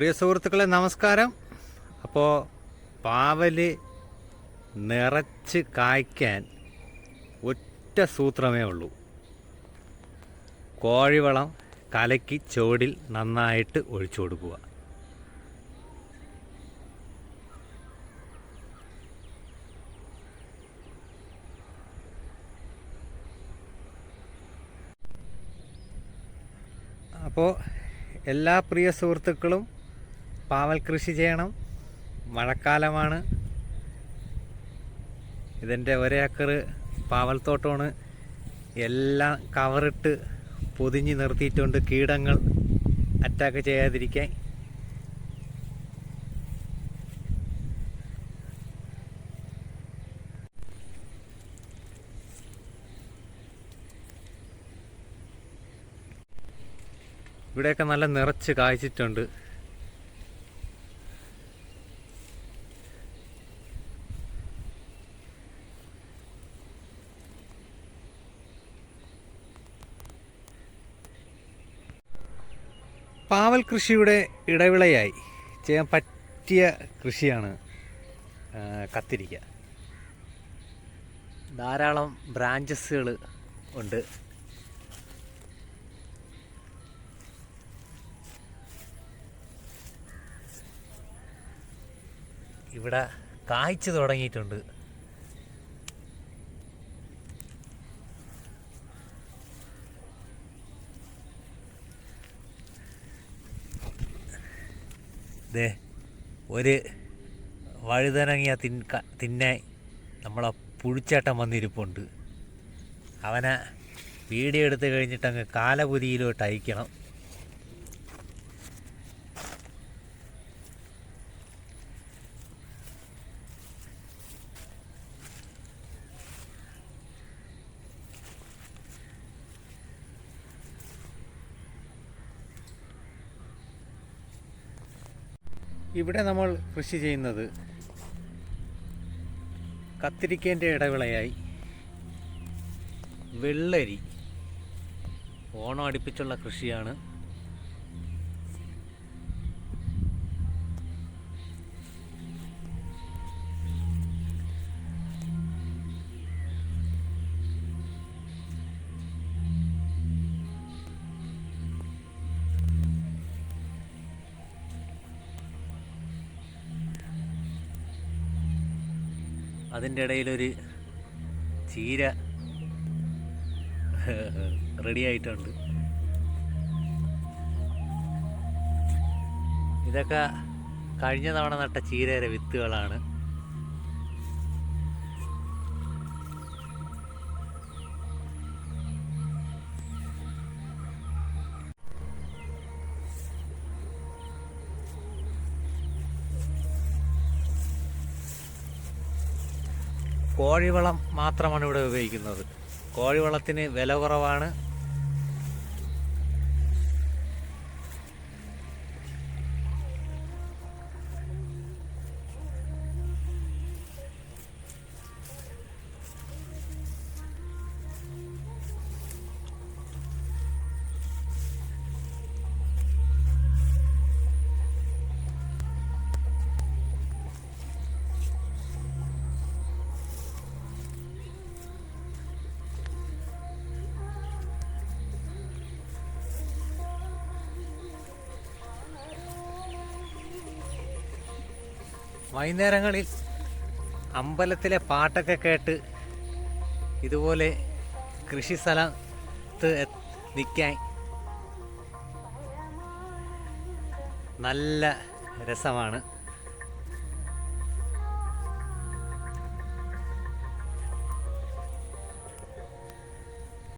പ്രിയ സുഹൃത്തുക്കളെ നമസ്കാരം. അപ്പോൾ പാവൽ നിറച്ച് കായ്ക്കാൻ ഒറ്റ സൂത്രമേ ഉള്ളൂ. കോഴിവളം കലക്കി ചുവടിൽ നന്നായിട്ട് ഒഴിച്ചു കൊടുക്കുക. അപ്പോൾ എല്ലാ പ്രിയ സുഹൃത്തുക്കളും പാവൽ കൃഷി ചെയ്യണം. മഴക്കാലമാണ്. ഇതിന്റെ ഒരേക്കർ പാവൽ തോട്ടമാണ് എല്ലാം കവറിട്ട് പൊതിഞ്ഞ് നിർത്തിയിട്ടുണ്ട്. കീടങ്ങൾ അറ്റാക്ക് ചെയ്യാതിരിക്കാൻ. ഇവിടെയൊക്കെ നല്ല നിറച്ച് കായ്ച്ചിട്ടുണ്ട്. പാവൽ കൃഷിയുടെ ഇടവിളയായി. ചെയ്യാൻ പറ്റിയ കൃഷിയാണ് കത്തിരിക്ക. ധാരാളം ബ്രാഞ്ചസുകൾ ഉണ്ട്. ഇവിടെ കായ്ച്ചു തുടങ്ങിയിട്ടുണ്ട്. ദേ ഒരു വഴുതനങ്ങിയ തിൻ തിന്നാൻ നമ്മളെ പുഴിച്ചേട്ടൻ വന്നിരിപ്പുണ്ട്. അവനെ വീഡിയോ എടുത്ത് കഴിഞ്ഞിട്ട് അങ്ങ് കാലപുരിയിലോട്ട് അയക്കണം ഇവിടെ നമ്മൾ കൃഷി ചെയ്യുന്നത് കത്തിരിക്കേന്റെ ഇടവിളയായി. വെള്ളരി. ഓണം അടുപ്പിച്ചുള്ള കൃഷിയാണ്. അതിന്റെ ഇടയിലൊരു ചീര റെഡി ആയിട്ടുണ്ട്. ഇതൊക്കെ കഴിഞ്ഞ തവണ നട്ട ചീരയുടെ വിത്തുകളാണ്. കോഴിവളം മാത്രമാണ് ഇവിടെ ഉപയോഗിക്കുന്നത്. കോഴിവളത്തിന് വില കുറവാണ്. വൈകുന്നേരങ്ങളിൽ അമ്പലത്തിലെ പാട്ടൊക്കെ കേട്ട് ഇതുപോലെ കൃഷി സ്ഥലത്ത് നിൽക്കാൻ നല്ല രസമാണ്.